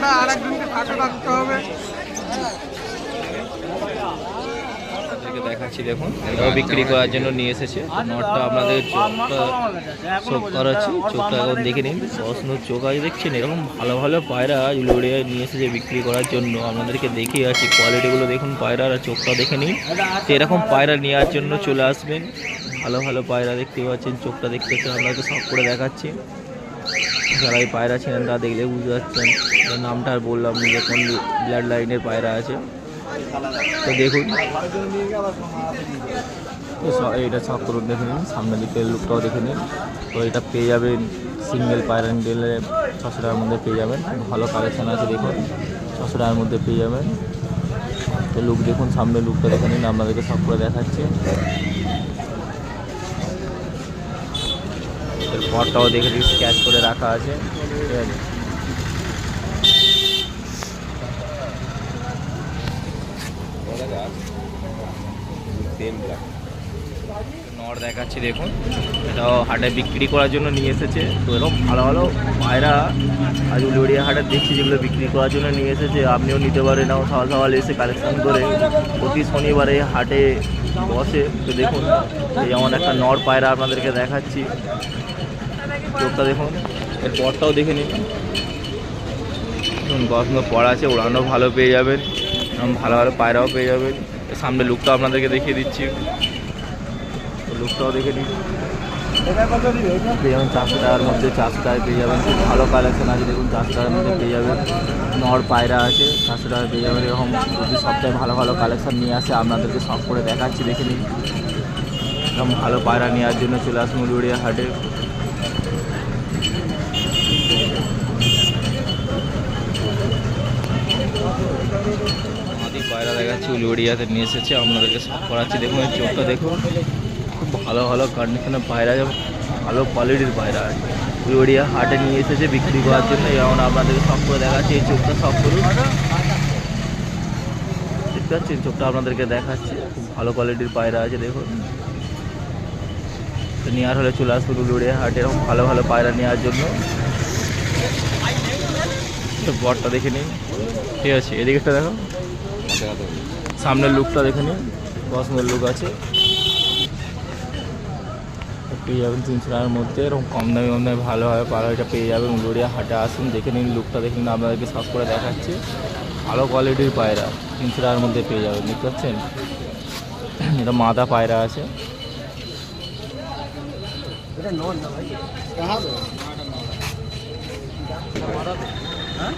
নটটা আর একজনকে রাখতে হবে। দেখাচ্ছি, দেখুন। বিক্রি করার জন্য নিয়ে এসেছে। নটটা আপনাদের চোখটা এখন দেখে নিন। চোখ দেখছেন? এরকম ভালো ভালো পায়রা লড়ে নিয়ে এসেছে বিক্রি করার জন্য। আপনাদেরকে দেখুন আর চোখটা দেখে নিন। এরকম পায়রা নেওয়ার জন্য চলে আসবেন। ভালো ভালো পায়রা দেখতে পাচ্ছেন, চোখটা দেখতে পাচ্ছেন। সব করে দেখাচ্ছি। যারা এই পায়রা ছিলেন তা দেখলে বুঝতে পারছেন নামটা আর বললাম যে কোন ব্লাড লাইনের পায়রা আছে। তো দেখুন। এইটা সব করুন, দেখে নিন। সামনের দিকের লুকটাও দেখে নিন। তো এটা পেয়ে যাবেন সিঙ্গেল পায়রা গেলে ছশো টাকার মধ্যে পেয়ে যাবেন। ভালো কালেকশন আছে, দেখুন। ছশো টাকার মধ্যে পেয়ে যাবেন। তো লুক দেখুন, সামনের লুকটা দেখে নিন। আপনাদেরকে সব করে দেখাচ্ছি। এর পরটাও দেখে নিন স্ক্যাচ করে রাখা আছে। ঠিক আছে দেখাচ্ছি, দেখুন। এটাও হাটে বিক্রি করার জন্য নিয়ে এসেছে। তো এরকম ভালো ভালো পায়রা আজ উলিউড়িয়া হাটে দেখছি যেগুলো বিক্রি করার জন্য নিয়ে এসেছে। আপনিও নিতে পারেন নাও সকাল সকাল এসে কালেকশন করে প্রতি শনিবারে হাটে বসে। তো দেখুন, এই যেমন একটা নর পায়রা আপনাদেরকে দেখাচ্ছি। চোখটা দেখুন। এর পরটাও দেখে নিন। দেখুন পছন্দ পড়া আছে, ওড়ানো ভালো পেয়ে যাবেন এবং ভালো ভালো পায়রাও পেয়ে যাবেন। সামনে লুকটা আপনাদেরকে দেখিয়ে দিচ্ছি। লুকটাও দেখে নিন। পেয়ে চারশো টাকার মধ্যে চারশো টাকায় পেয়ে যাবেন। খুব ভালো কালেকশন আছে, দেখুন, চারশো টাকার মধ্যে পেয়ে যাবেন। নর পায়রা আছে, চারশো টাকায় পেয়ে যাবেন। এরকম প্রতি সপ্তাহে ভালো ভালো কালেকশন নিয়ে আসে, আপনাদেরকে সব করে দেখাচ্ছি, দেখে নিন। এরকম ভালো পায়রা নেওয়ার জন্য চলে আসুন উলুড়িয়া হাটে আমাদের নিয়ে এসেছে, আপনাদেরকে সব করাচ্ছি। দেখুন, এই চোখটা দেখুন, খুব ভালো ভালো কন্ডিশনের পায়রা ভালো কোয়ালিটির পায়রা আছে। উলুড়িয়া হাটে নিয়ে এসেছে বিক্রি করার জন্য যেমন আপনাদেরকে সব করে দেখাচ্ছি, এই চোখটা সব করুন। দেখতে পাচ্ছেন চোখটা আপনাদেরকে দেখাচ্ছি, খুব ভালো কোয়ালিটির পায়রা আছে, দেখুন। নেওয়ার হলে চলে আসুন উলুড়িয়া হাটে এরকম ভালো ভালো পায়রা নেওয়ার জন্য। বরটা দেখে নিন ঠিক আছে এদিকেটা দেখো। সামনের লুকটা দেখে নিন কত সুন্দর লুক আছে। পেয়ে যাবেন তিনশো টাকার মধ্যে। এরকম কম দামে কম দামে ভালোভাবে পাড়া এটা পেয়ে যাবেন উলুড়িয়া হাটে আসুন, দেখে নিন লুকটা, দেখে নিন আপনাদেরকে সব করে দেখাচ্ছি। ভালো কোয়ালিটির পায়রা, তিনশো টাকার মধ্যে পেয়ে যাবেন, দেখতে পাচ্ছেন? এটা মাদা পায়রা আছে।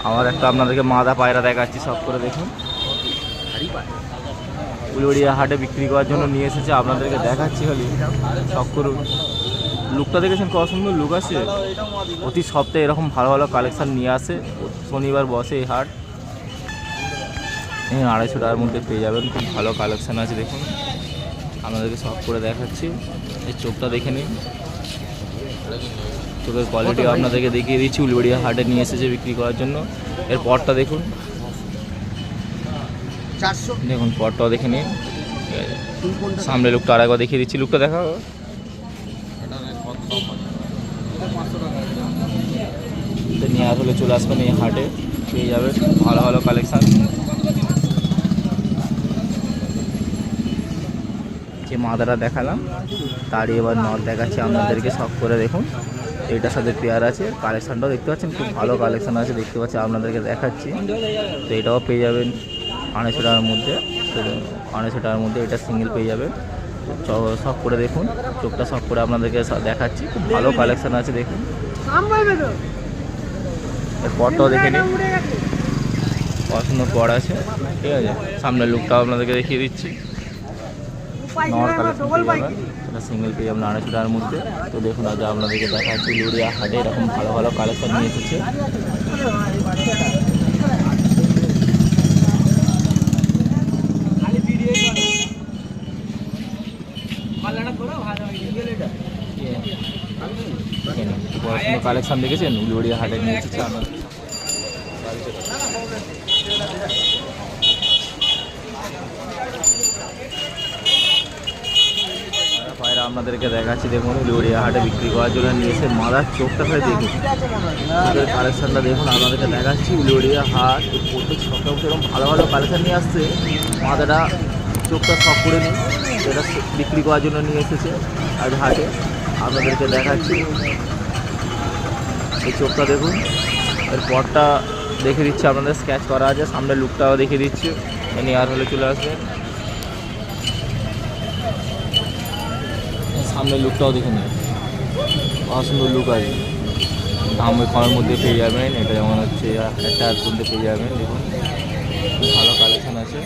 আমার একটা আপনাদেরকে মাদা পায়রা দেখাচ্ছি, সব করে দেখুন। উলুড়িয়া হাটে বিক্রি করার জন্য নিয়ে এসেছে, আপনাদেরকে দেখাচ্ছি খালি। সব করুন। লুকটা দেখেছেন, কত সুন্দর লুক আছে। প্রতি সপ্তাহে এরকম ভালো ভালো কালেকশান নিয়ে আসে। শনিবার বসে এই হাট। আড়াইশো টাকার মধ্যে পেয়ে যাবেন, খুব ভালো কালেকশান আছে, দেখুন। আপনাদেরকে সব করে দেখাচ্ছি। এই চোখটা দেখে নিন। চোখের কোয়ালিটি আপনাদেরকে দেখিয়ে দিচ্ছি উলবেড়িয়া হাটে নিয়ে এসেছে বিক্রি করার জন্য। এর পরটা দেখুন। দেখুন পরটাও দেখে নিন। সামনে লুকটা আরেকবার দেখিয়ে দিচ্ছি। লুকটা দেখা তো নিয়ে আসলে চলে আসবেন এই হাটে। পেয়ে যাবেন। ভালো ভালো কালেকশান যে মাদাটা দেখালাম। তারই এবার নট দেখাচ্ছি আপনাদেরকে, সব করে দেখুন। এটার সাথে পেয়ার আছে, কালেকশানটাও দেখতে পাচ্ছেন, খুব ভালো কালেকশান আছে, দেখতে পাচ্ছি আপনাদেরকে দেখাচ্ছি। তো এটাও পেয়ে যাবেন আড়াইশো টাকার মধ্যে। আড়াইশো টাকার মধ্যে এটা সিঙ্গেল পেয়ে যাবে সব করে দেখুন, চোখটা সব করে আপনাদেরকে দেখাচ্ছি। খুব ভালো কালেকশান আছে, দেখুন। এর পরটাও দেখে নিন। পছন্দ পর আছে, ঠিক আছে। সামনের লুকটাও আপনাদেরকে দেখিয়ে দিচ্ছি। নর কালেকশন পেয়ে যাবেন সেটা সিঙ্গেল পেয়ে যাবেন আড়াইশো টাকার মধ্যে। তো দেখুন আজ আপনাদেরকে দেখাচ্ছি লুড়িয়া হাটে এরকম ভালো ভালো কালেকশন নিয়ে এসেছে। কালেকশন দেখেছেন? উলিউড়িয়া হাটে নিয়ে এসেছে আপনাদের পায়রা আপনাদেরকে দেখাচ্ছি, দেখুন উলুড়িয়া হাটে বিক্রি করার জন্য নিয়ে এসে মাদার চোখটা ফেলে দেখুন। আমাদের কালেকশনটা দেখুন, আপনাদেরকে দেখাচ্ছি উলুড়িয়া হাট প্রত্যেক সপ্তাহে এরকম ভালো ভালো কালেকশন নিয়ে আসছে। মাদাটা চোখটা সব করে নিন যেটা বিক্রি করার জন্য নিয়ে এসেছে আজ হাটে। আপনাদেরকে দেখাচ্ছি, এই চোখটা দেখুন। এর পরটা দেখে দিচ্ছি আপনাদের স্কেচ করা আছে সামনে লুকটাও দেখে দিচ্ছি। নিয়ে আর হলে চলে আসবেন। সামনের লুকটাও দেখে নিন। সুন্দর লুক আছে। দাম ওই কমের মধ্যে পেয়ে যাবেন। এটা যেমন হচ্ছে একটা হাত মধ্যে পেয়ে যাবেন, দেখুন। ভালো কালেকশান আছে।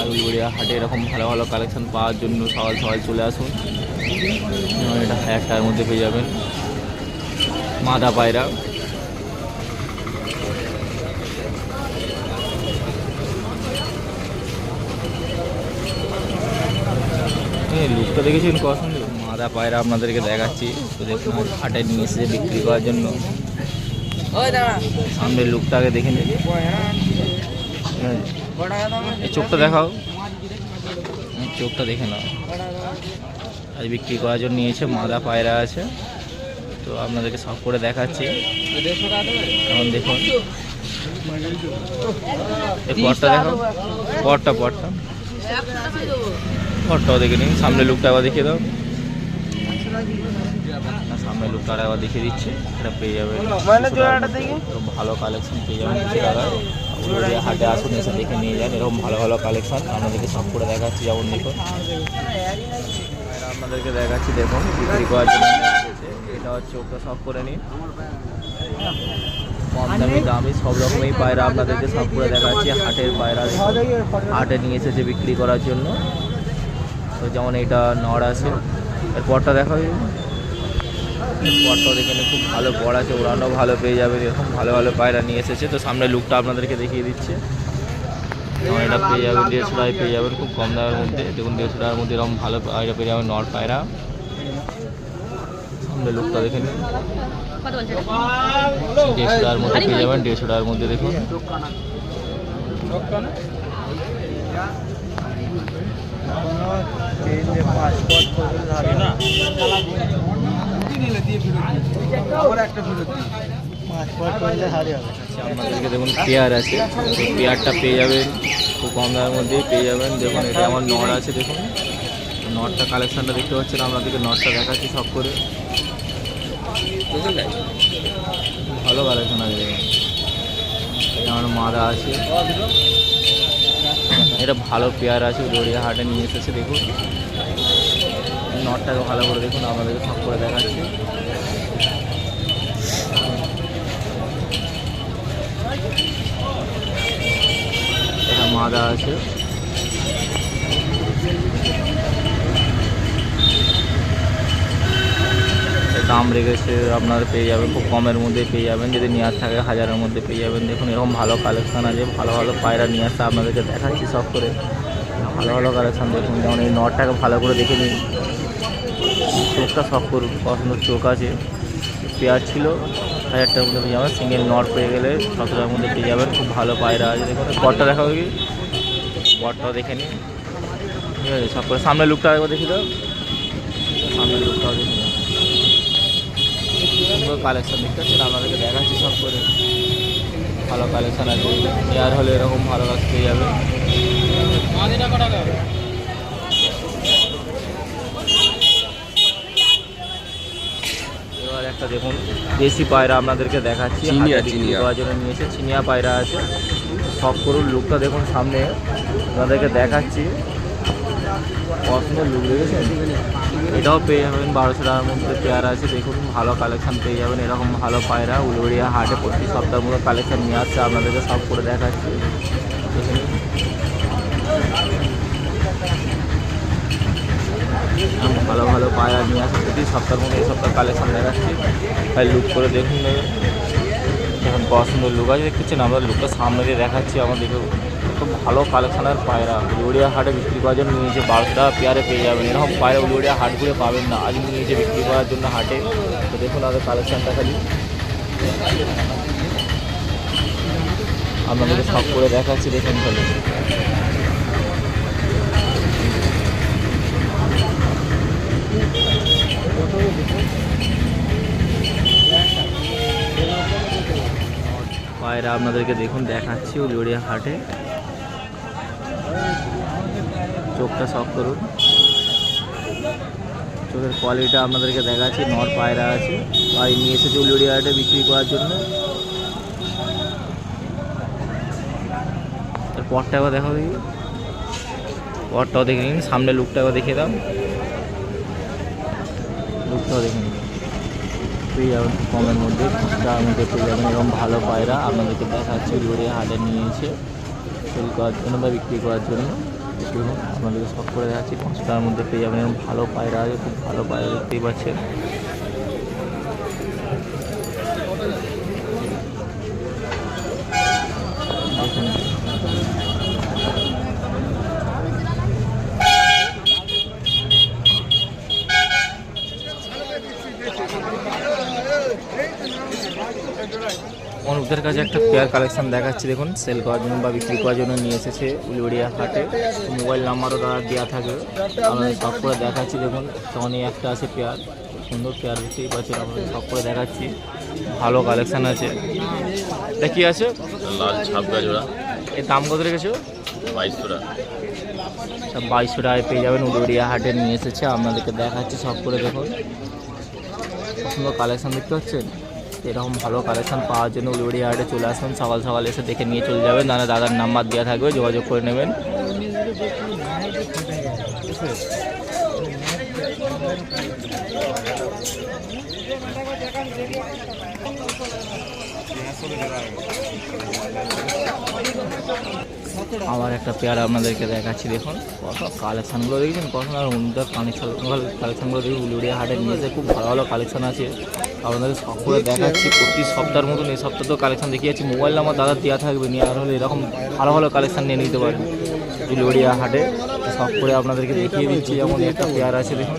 আর উলুড়িয়া হাটে এরকম ভালো ভালো কালেকশন পাওয়ার জন্য সকাল সকাল চলে আসুন। এটা একটার মধ্যে পেয়ে যাবেন। মাদা পায়রা। লুকটা দেখেছেন? কত মাদা পায়রা আপনাদেরকে দেখাচ্ছি। তো দেখুন হাটে নিয়ে এসেছে বিক্রি করার জন্য। সামনের লুকটাকে দেখে নিন। এই চোখটা দেখাও। চোখটা দেখে নাও। আজ বিক্রি করার জন্য নিয়েছে মাদা পায়রা আছে। তো আপনাদেরকে সব করে দেখাচ্ছি। এখন দেখুন। পরটা দেখো পরটা পরটা পরটাও দেখে নিন। সামনে লুকটা আবার দেখিয়ে দাও। সামনে লুকটা আবার দেখিয়ে দিচ্ছি। এটা পেয়ে যাবে ভালো কালেকশন পেয়ে যাবেন কিছু টাকায় হাটে আসুন এসে দেখে নিয়ে যান। এরকম ভালো ভালো কালেকশন আপনাদেরকে সব করে দেখাচ্ছি যেমন দেখুন। আপনাদেরকে দেখাচ্ছি দেখুন বিক্রি করার জন্য এটা হচ্ছে ওকে সব করে নিন। কম দামি দামি সব রকমই পায়রা আপনাদেরকে সব করে দেখাচ্ছি। হাটের পায়রা হাটে নিয়ে এসেছে বিক্রি করার জন্য। তো যেমন এটা নড় আছে। এর পরটা দেখা যাবে পরটাও দেখে খুব ভালো বড় আছে ওড়ানো ভালো পেয়ে যাবে, এরকম ভালো ভালো পায়রা নিয়ে এসেছে। তো সামনে লুকটা আপনাদেরকে দেখিয়ে দিচ্ছে। এটা পেয়ে যাবেন দেড়শো টাকায় পেয়ে যাবেন খুব কম দামের মধ্যে। দেখুন দেড়শো টাকার মধ্যে এরকম ভালো পায়রা পেয়ে যাবেন নর পায়রা। সামনে লুকটা দেখে নিন। দেড়শো টাকার মধ্যে পেয়ে যাবেন দেড়শো টাকার মধ্যে দেখুন একটা ফেরত দিই আচ্ছা, আপনাদেরকে দেখুন পেয়ার আছে। পেয়ারটা পেয়ে যাবেন খুব কম দামের মধ্যেই পেয়ে যাবেন। দেখুন এটা আমার নট আছে দেখুন। নটটা কালেকশনটা দেখতে পাচ্ছেন আপনাদেরকে নটটা দেখাচ্ছি সব করে। ভালো কালেকশন আছে আমার মাদা আছে। এটা ভালো পেয়ার আছে গড়িয়া হাটে নিয়ে এসেছে, দেখুন। নটটাকে ভালো করে দেখুন আমাদেরকে সব করে দেখাচ্ছে। মাদা আছে। দাম রেখেছে, আপনারা পেয়ে যাবেন, খুব কমের মধ্যে পেয়ে যাবেন। যদি নেওয়ার থাকে, হাজারের মধ্যে পেয়ে যাবেন। দেখুন, এরকম ভালো কালেকশান আছে, ভালো ভালো পায়রা নিয়ে আসছে আপনাদেরকে দেখাচ্ছি সব করে। ভালো ভালো কালেকশন, দেখুন, যেমন এই নটটাকে ভালো করে দেখে নিন। চোখটা সব করুন, পছন্দ চোখ আছে। পেয়ার ছিল, হাজার টাকার মধ্যে পেয়ে যাবেন। সিঙ্গেল নট পেয়ে গেলে ছশো টাকার মধ্যে পেয়ে যাবেন। খুব ভালো পায়রা আছে, দেখুন। পটটা দেখা হবে কি? পটটাও দেখে নিন। ঠিক আছে, সব করে। সামনে লুকটা একবার দেখি দাও সামনে লুকটাও দেখে নিন। সুন্দর কালেকশন দেখতে পাচ্ছেন? আপনাদেরকে দেখাচ্ছি সব করে। ভালো কালেকশন আছে। এয়ার হলে এরকম ভালো কাজ পেয়ে যাবে। এবার একটা দেখুন দেশি পায়রা আপনাদেরকে দেখাচ্ছি। বিক্রি চিনিয়া। করার নিয়েছে। চিনিয়া পায়রা আছে। সব করুন লুকটা দেখুন সামনে। আপনাদেরকে দেখাচ্ছি। পছন্দ লুক দেখেছেন এটাও পেয়ে যাবেন বারোশো টাকার মধ্যে পেয়ার আছে। দেখুন, ভালো কালেকশান পেয়ে যাবেন। এরকম ভালো পায়রা উলুড়িয়া হাটে প্রতি সপ্তাহের মতো কালেকশন নিয়ে আসছে। আপনাদেরকে সব করে দেখাচ্ছি। দেখে ভালো ভালো পায়রা নিয়ে আসছে। প্রতি সপ্তাহের মধ্যে এই সপ্তাহ কালেকশান দেখাচ্ছি। তাই লুক করে দেখুন। এখন পছন্দ লুক আছে। দেখতেছেন আমরা লুকটা সামনে দিয়ে দেখাচ্ছি। আমাদেরকে এত ভালো কালেকশানের পায়রা। উলুড়িয়া হাটে বিক্রি করার জন্য নিয়েছে বারোশো টাকা পেয়ারে পেয়ে যাবেন। এরকম পায়রা উলুড়িয়া হাট পাবেন না। আজ নিয়েছে বিক্রি করার জন্য হাটে। তো দেখুন আমাদের কালেকশানটা খালি। আপনাদেরকে সব করে দেখাচ্ছি, দেখুন খালি পায়রা আপনাদেরকে দেখুন, দেখাচ্ছি জড়িয়া হাটে। চোখটা শখ করুন। চোখের কোয়ালিটিটা আপনাদেরকে দেখাচ্ছি, নর পায়রা আছে। ভাই নিয়ে এসেছে উলিউড়িয়া হাটে বিক্রি করার জন্য। পরটা দেখো দেখি। পরটাও দেখে নিন, সামনে লুকটা একবার দেখিয়ে দাও। লুকটাও দেখে নিন। পেয়ে যাবেন কমের মধ্যে তার মধ্যে পেয়ে যাবেন এরকম ভালো পায়রা। আপনাদেরকে দেখাচ্ছি উলিউড়িয়া হাটে নিয়েছে সেল করার জন্য বা বিক্রি করার জন্য। দেখুন আপনাদেরকে সব করে দেখাচ্ছি। টাকার মধ্যে পেয়ে যাবেন। ভালো পায়রা আছে, খুব ভালো পায়রা দেখতেই পাচ্ছেন দেখুন অনুপদের কাছে একটা পেয়ার কালেকশন দেখাচ্ছি দেখুন সেল করার জন্য বা বিক্রি করার জন্য নিয়ে এসেছে উলিউড়িয়া হাটে। মোবাইল নাম্বারও তারা দেওয়া থাকবে আমরা সব করে দেখাচ্ছি দেখুন তখনই একটা আছে পেয়ার সুন্দর পেয়ার দেখতেই পাচ্ছেন আমরা সব করে দেখাচ্ছি। ভালো কালেকশন আছে। এটা কি আছে? লাল ছাপকা জোড়া এর দাম কত রেখেছো? বাইশশো টাকা সব বাইশশো টাকায় পেয়ে যাবেন উলিউড়িয়া হাটে নিয়ে এসেছে। আপনাদেরকে দেখাচ্ছি সব করে দেখুন। সুন্দর কালেকশান দেখতে পাচ্ছেন? এরকম ভালো কালেকশন পাওয়ার জন্য উলিউড়িয়া হাটে চলে আসুন। সকাল সকাল এসে দেখে নিয়ে চলে যাবেন। নাহলে দাদার নাম্বার দেওয়া থাকবে, যোগাযোগ করে নেবেন। আবার একটা পেয়ার আপনাদেরকে দেখাচ্ছি দেখুন। কত কালেকশানগুলো দেখছেন? কত আর উন্নত কালেকশন কালেকশানগুলো দেখুন উলিউড়িয়া হাটে নিয়েছে খুব ভালো ভালো কালেকশন আছে। আপনাদের সব করে দেখাচ্ছি প্রতি সপ্তাহের মতন এই সপ্তাহ তো কালেকশন দেখিয়েছি মোবাইল নাম্বার দাদা দেওয়া থাকবে নিয়ে আর হলে এরকম ভালো ভালো কালেকশান নিয়ে নিতে পারেন। উলিউড়িয়া হাটে সব করে আপনাদেরকে দেখিয়ে দিচ্ছি যেমন একটা পেয়ার আছে দেখুন।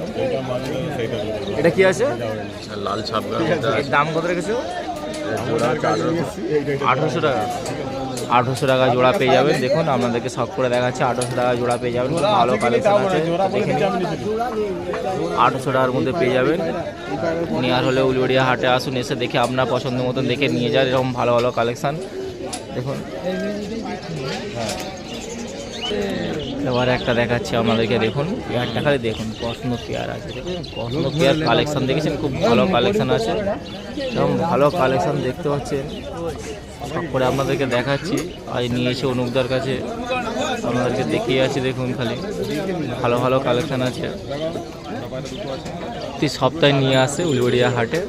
এটা কি আছে? লাল এর দাম কত রেখেছো? আঠারোশো টাকা। আঠারোশো টাকা জোড়া পেয়ে যাবেন। দেখুন, আপনাদেরকে সব করে দেখাচ্ছে, আঠারোশো টাকা জোড়া পেয়ে যাবেন। ভালো কালেকশন আছে। আঠারোশো টাকার মধ্যে পেয়ে যাবেন। নেওয়ার হলে উলুড়িয়া হাটে আসুন, এসে দেখে আপনার পছন্দ মতন দেখে নিয়ে যান। এরকম ভালো ভালো কালেকশান দেখুন। এবার একটা দেখাচ্ছি আপনাদেরকে দেখুন। পেয়ারটা খালি দেখুন কসনো পেয়ার আছে। দেখুন কসনো পেয়ার কালেকশন দেখেছেন? খুব ভালো কালেকশন আছে। এরকম ভালো কালেকশান দেখতে পাচ্ছেন। সব করে আপনাদেরকে দেখাচ্ছি। আজ নিয়ে এসে অনুপদার কাছে আপনাদেরকে দেখিয়ে আছি, দেখুন খালি। ভালো ভালো কালেকশান আছে। প্রতি সপ্তাহে নিয়ে আসে উলবড়িয়া হাটে।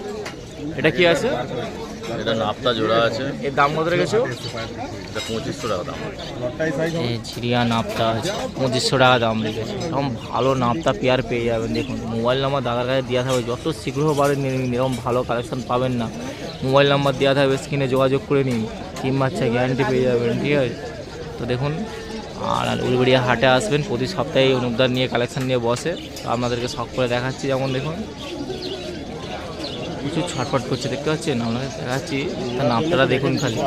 এটা কি আছে? এটা নাপতা জোড়া আছে। এর দাম কত রেখেছো? এটা পঁচিশশো টাকা দাম এই ঝিরিয়া নাপতা আছে পঁচিশশো টাকা দাম রেখেছে। এরকম ভালো নাপতা পেয়ার পেয়ে যাবেন। দেখুন মোবাইল নাম্বার দাদার কাছে দেওয়া থাকবে। যত শীঘ্র পারেন নিয়ে নিন এরকম ভালো কালেকশন পাবেন না। মোবাইল নাম্বার দেওয়া থাকবে স্ক্রিনে যোগাযোগ করে নিন। তিন বাচ্চা গ্যারান্টি পেয়ে যাবেন ঠিক আছে? তো দেখুন আর উলবেড়িয়া হাটে আসবেন প্রতি সপ্তাহে অনুদান নিয়ে কালেকশন নিয়ে বসে। তো আপনাদেরকে শখ করে দেখাচ্ছি যেমন দেখুন। কিছু ছটফট করছে দেখতে পাচ্ছেন? আমরা দেখাচ্ছি তার নামটা দেখুন খালি।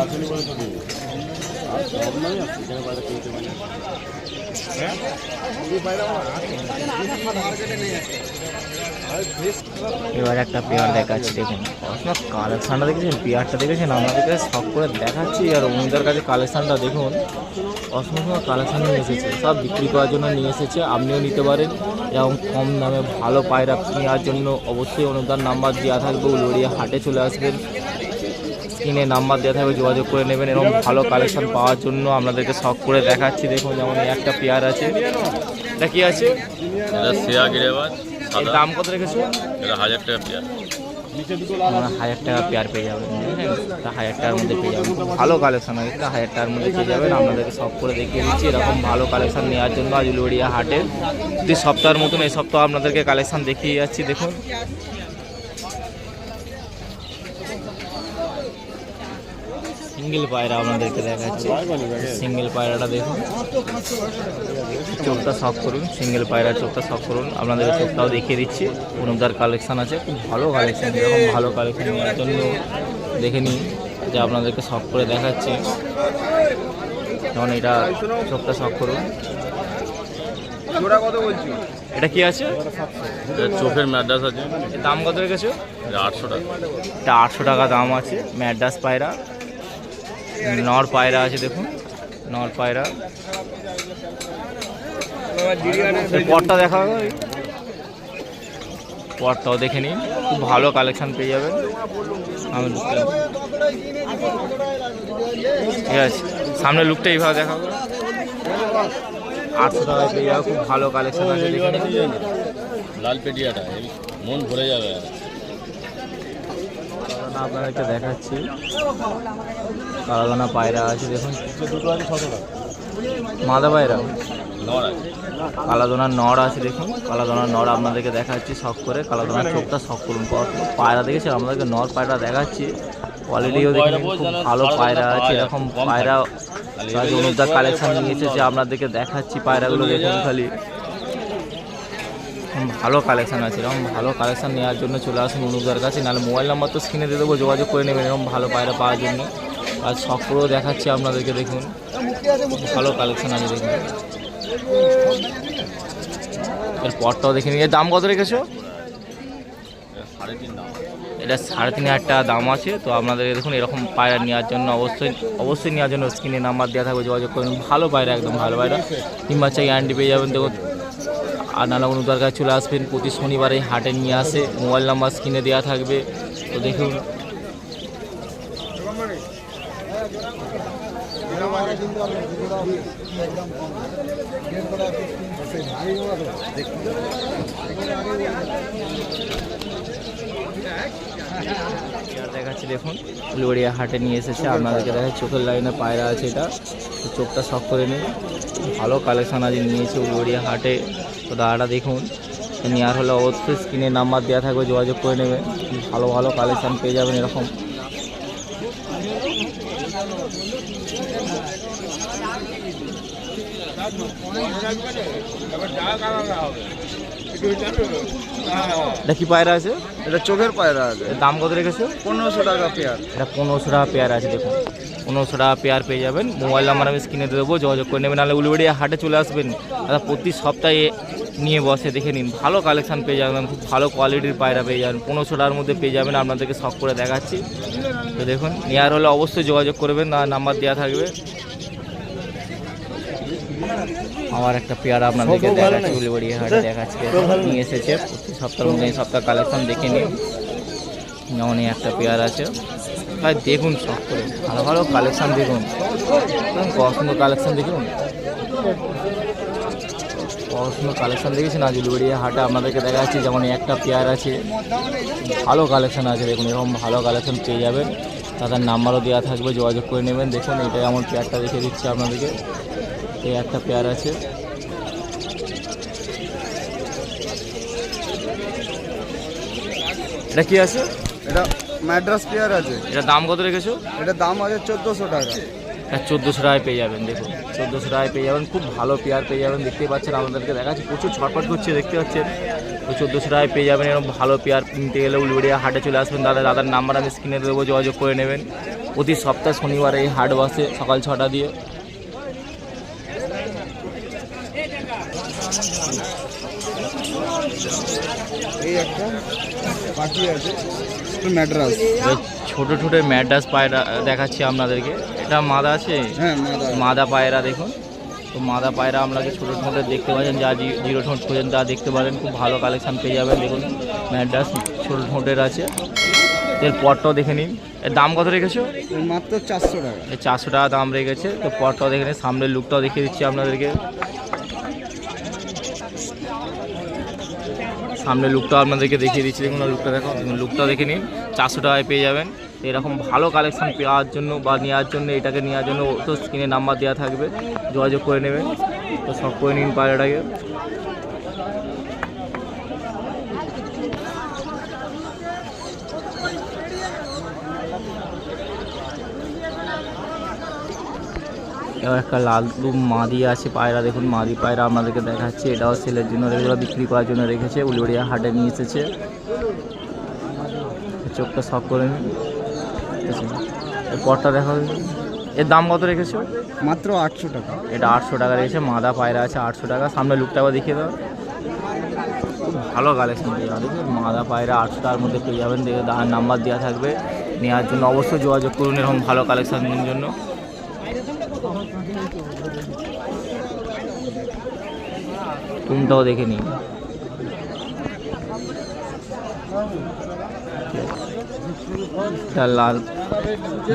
এবার একটা পেয়ার দেখাচ্ছি, দেখুন। আপনার কালেকশানটা দেখেছেন? পেয়ারটা দেখেছেন? আপনাদেরকে সব করে দেখাচ্ছি। আর অমিতার কাছে কালেকশানটা দেখুন। অসংখ্য কালেকশান নিয়ে এসেছে। সব বিক্রি করার জন্য নিয়ে এসেছে। আপনিও নিতে পারেন। এবং কম দামে ভালো পায়রা নেওয়ার জন্য অবশ্যই অনুদান নাম্বার দেওয়া থাকবে। লড়িয়ে হাটে চলে আসবেন। স্ক্রিনে নাম্বার দেওয়া থাকবে, যোগাযোগ করে নেবেন। এরকম ভালো কালেকশন পাওয়ার জন্য আপনাদেরকে শখ করে দেখাচ্ছি। দেখুন, যেমন একটা পেয়ার আছে। এটা কি আছে? এর দাম কত রেখেছো? এটা হাজার টাকা পেয়ার। হাজার টাকা পেয়ার পেয়ে যাবেন হ্যাঁ তা হাজার টাকার মধ্যে পেয়ে যাবেন ভালো কালেকশান আছে এটা হাজার টাকার মধ্যে পেয়ে যাবেন আপনাদেরকে সব করে দেখিয়ে দিচ্ছি এরকম ভালো কালেকশান নেওয়ার জন্য আজ উলুড়িয়া হাটে দুই সপ্তাহের মতন এই সপ্তাহ আপনাদেরকে কালেকশান দেখিয়ে যাচ্ছি দেখুন। সিঙ্গেল পায়রা আপনাদেরকে দেখাচ্ছি। সিঙ্গেল পায়রাটা দেখুন। চোখটা শখ করুন, সিঙ্গেল পায়রা চোখটা শখ করুন। আপনাদের চোখটাও দেখিয়ে দিচ্ছি। অনুদার কালেকশান আছে, খুব ভালো কালেকশান এরকম ভালো কালেকশান নেওয়ার জন্য দেখে নিন যে আপনাদেরকে শখ করে দেখাচ্ছি। যেমন এটা, চোখটা শখ করুন। এটা কি আছে? চোখের ম্যাড্রাস আছে। দাম কত রেখেছো? আটশো টাকা। এটা আটশো টাকা দাম আছে ম্যাড্রাস পায়রা। নর পায়রা আছে, দেখুন। নর পায়রা। পটটা দেখা হবে পটটাও দেখে নিন। খুব ভালো কালেকশন পেয়ে যাবেন। আমি ঠিক আছে। সামনে লুকটা এইভাবে দেখা হবে আটশো টাকায় পেয়ে যাবে খুব ভালো কালেকশন আছে, দেখে নিন। লাল পেটিয়াটা মন ভরে যাবে। আপনাদেরকে দেখাচ্ছি। কালাদানা পায়রা আছে, দেখুন। মাদা পায়রা? কালাদোনার নড় আছে, দেখুন। কালাদোনার নড় আপনাদেরকে দেখাচ্ছি শখ করে। কালাদোনার চোখটা শখ করুন। পায়রা দেখেছি আমাদেরকে নর পায়রা দেখাচ্ছি। কোয়ালিটিও দেখুন, খুব ভালো পায়রা আছে। এরকম পায়রা অনুদার কালেকশন নিয়ে এসেছে, আপনাদেরকে দেখাচ্ছি পায়রাগুলো দেখুন খালি। ভালো কালেকশান আছে, এরকম ভালো কালেকশান নেওয়ার জন্য চলে আসুন অনুদার কাছে, নাহলে মোবাইল নাম্বার তো স্ক্রিনে দিয়ে দেবো, যোগাযোগ করে নেবেন, এরকম ভালো পায়রা পাওয়ার জন্য। আর করেও দেখাচ্ছি আপনাদেরকে, দেখুন। ভালো কালেকশান আছে, দেখুন। এর পরটাও দেখে নিয়ে দাম কত রেখেছো? এটা সাড়ে তিন হাজার টাকা দাম আছে, তো আপনাদের দেখুন, এরকম পায়রা নেওয়ার জন্য অবশ্যই অবশ্যই নেওয়ার জন্য স্ক্রিনে নাম্বার দেওয়া থাকবে, যোগাযোগ করুন ভালো পায়রা, একদম ভালো পায়রা। কিংবা বাচ্চা গ্যারান্টি পেয়ে যাবেন, দেখুন। আর নানা কাছে চলে আসবেন। প্রতি শনিবারে হাটে নিয়ে আসে। মোবাইল নাম্বার স্ক্রিনে দেওয়া থাকবে। তো দেখুন। দেখাচ্ছি, দেখুন ফুলবাড়িয়া হাটে নিয়ে এসেছে। আপনাদেরকে দেখা চোখের লাইনে পায়রা আছে এটা। চোখটা শখ করে নিন। ভালো কালেকশন আজ নিয়েছে উলুবাড়িয়া হাটে। তো দাদাটা দেখুন নেওয়ার হলে অবশ্যই স্ক্রিনে নাম্বার দেওয়া থাকবে, যোগাযোগ করে নেবেন। ভালো ভালো কালেকশান পেয়ে যাবেন এরকম। এটা কি পায়রা আছে? এটা চোখের পায়রা আছে। দাম কত রেখেছো? পনেরোশো টাকা পেয়ার। এটা পনেরোশো টাকা পেয়ার আছে দেখুন। পনেরোশো টাকা পেয়ার পেয়ে যাবেন। মোবাইল নাম্বার আমি স্ক্রিনে দেবো যোগাযোগ করে নেবেন। নাহলে উলুবেড়িয়া হাটে চলে আসবেন। দাদা প্রতি সপ্তাহে নিয়ে বসে দেখে নিন। ভালো কালেকশান পেয়ে যাবেন খুব ভালো কোয়ালিটির পায়রা পেয়ে যাবেন। পনেরোশো টাকার মধ্যে পেয়ে যাবেন। আপনাদেরকে শখ করে দেখাচ্ছি। তো দেখুন নেওয়ার হলে অবশ্যই যোগাযোগ করবেন। নাম্বার দেওয়া থাকবে। আমার একটা পেয়ারা আপনাদেরকে দেখাচ্ছি উলুবেড়িয়া হাটে দেখাচ্ছি। নিয়ে এসেছে প্রতি সপ্তাহ মধ্যে সপ্তাহ কালেকশন দেখে নিন। যেমন একটা পেয়ার আছে। ভাই দেখুন সব করে। ভালো ভালো কালেকশন দেখুন। সুন্দর কালেকশন দেখুন। কত সুন্দর দেখেছি না আজ উলুবেড়িয়া হাটে আপনাদেরকে দেখা যাচ্ছে যেমন একটা পেয়ার আছে। ভালো কালেকশন আছে দেখুন এরকম ভালো কালেকশন পেয়ে যাবেন। তাদের নাম্বারও দেওয়া থাকবে যোগাযোগ করে নেবেন। দেখুন এটা এমন পেয়ারটা দেখে দিচ্ছি আপনাদেরকে। এই একটা পেয়ার আছে। এটা কি আছে? এটা ম্যাড্রাস পেয়ার আছে। এটা দাম কত রেখেছো? এটা দাম আছে চোদ্দোশো টাকা। এটা চোদ্দোশো টাকায় পেয়ে যাবেন দেখুন। চোদ্দোশো টাকায় পেয়ে যাবেন খুব ভালো পেয়ার পেয়ে যাবেন দেখতেই পাচ্ছেন আমাদেরকে দেখাচ্ছে প্রচুর ছটপট করছে দেখতে পাচ্ছেন। তো চোদ্দোশো টাকায় পেয়ে যাবেন এরকম ভালো পেয়ার কিনতে গেলে উলুবেড়িয়া হাটে চলে আসবেন। দাদা দাদার নাম্বার আমি স্ক্রিনে দেবো যোগাযোগ করে নেবেন। প্রতি সপ্তাহ শনিবার এই হাট বসে সকাল ছটা দিয়ে। এই একটা পাখি আছে ম্যাড্রাস এই ছোটো ছোটো ম্যাডাস পায়রা দেখাচ্ছি আপনাদেরকে। এটা মাদা আছে? হ্যাঁ মাদা পায়রা দেখুন। তো মাদা পায়রা আপনাকে ছোটো ঠোঁটের দেখতে পাচ্ছেন। যা জিরো ঠোঁট খোঁজেন তা দেখতে পারেন। খুব ভালো কালেকশান পেয়ে যাবেন। দেখুন ম্যাডাস ছোটো ঠোঁটের আছে। এর পটটাও দেখে নিন। এর দাম কত রেখেছো? মাত্র চারশো টাকা। এই চারশো টাকা দাম রেখেছে। তো পটটাও দেখে নিন। সামনের লুকটাও দেখিয়ে দিচ্ছি আপনাদেরকে। সামনের লুকটা আপনাদেরকে দেখিয়ে দিচ্ছি। দেখুন লুকটা দেখো লুকটা দেখে নিন। চারশো টাকায় পেয়ে যাবেন। এরকম ভালো কালেকশান পাওয়ার জন্য বা নেওয়ার জন্য, এটাকে নেওয়ার জন্য তো স্ক্রিনে নাম্বার দেওয়া থাকবে। যোগাযোগ করে নেবেন। তো সব করে নিন পায়রাটাকে। এবার একটা লাল মাদি আছে পায়রা। দেখুন মাদি পায়রা আপনাদেরকে দেখাচ্ছে। এটাও সেলের জন্য এগুলো বিক্রি করার জন্য রেখেছে। উলুড়িয়া হাটে নিয়ে এসেছে। চোখটা সব করে নিন। পরটা দেখা। এর দাম কত রেখেছো? মাত্র আটশো টাকা। এটা আটশো টাকা রেখেছে মাদা পায়রা আছে আটশো টাকা। সামনে লুকটা আবার দেখিয়ে দাও। ভালো কালেকশন পেয়ে মাদা পায়রা আটশো টাকার মধ্যে পেয়ে যাবেন। দেখে নাম্বার দেওয়া থাকবে। নেওয়ার জন্য অবশ্যই যোগাযোগ করুন এরকম ভালো কালেকশনের জন্য। টুমটাও দেখে এটা লাল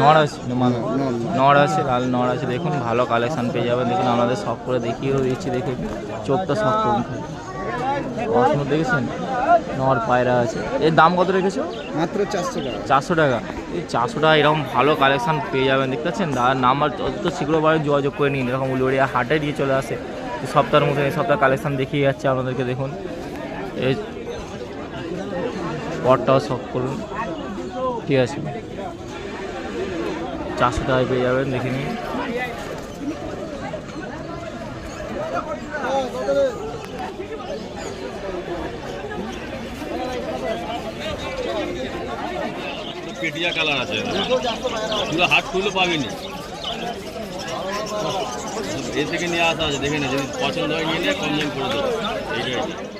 নড় আছে না। নড় আছে, লাল নড় আছে, দেখুন, ভালো কালেকশন পেয়ে যাবেন। দেখুন, আমাদের শখ করে দেখিয়েও দিচ্ছি দেখুন চোখটা শখ করুন দেখেছেন? নড় পায়রা আছে। এর দাম কত রেখেছো? মাত্র চারশো টাকা। চারশো টাকা। এই চারশো টাকা এরকম ভালো কালেকশন পেয়ে যাবেন দেখতে পাচ্ছেন? আর নাম্বার যত শীঘ্রবার যোগাযোগ করে নিন। এরকম উলুড়িয়া হাটে দিয়ে চলে আসে। সপ্তাহের মধ্যে এই সপ্তাহ কালেকশন দেখিয়ে যাচ্ছে আপনাদেরকে দেখুন। এই পটটাও সব করুন। ঠিক আছে। চারশো টাকায় পেয়ে যাবেন দেখে নিন। পেটিয়া কালার আছে। পুরো হাত খুলে পাবেনি। এ থেকে নিয়ে আসা আছে, দেখে না, যদি পছন্দ হয় নিয়ে কম দাম করে দেবো। এইটাই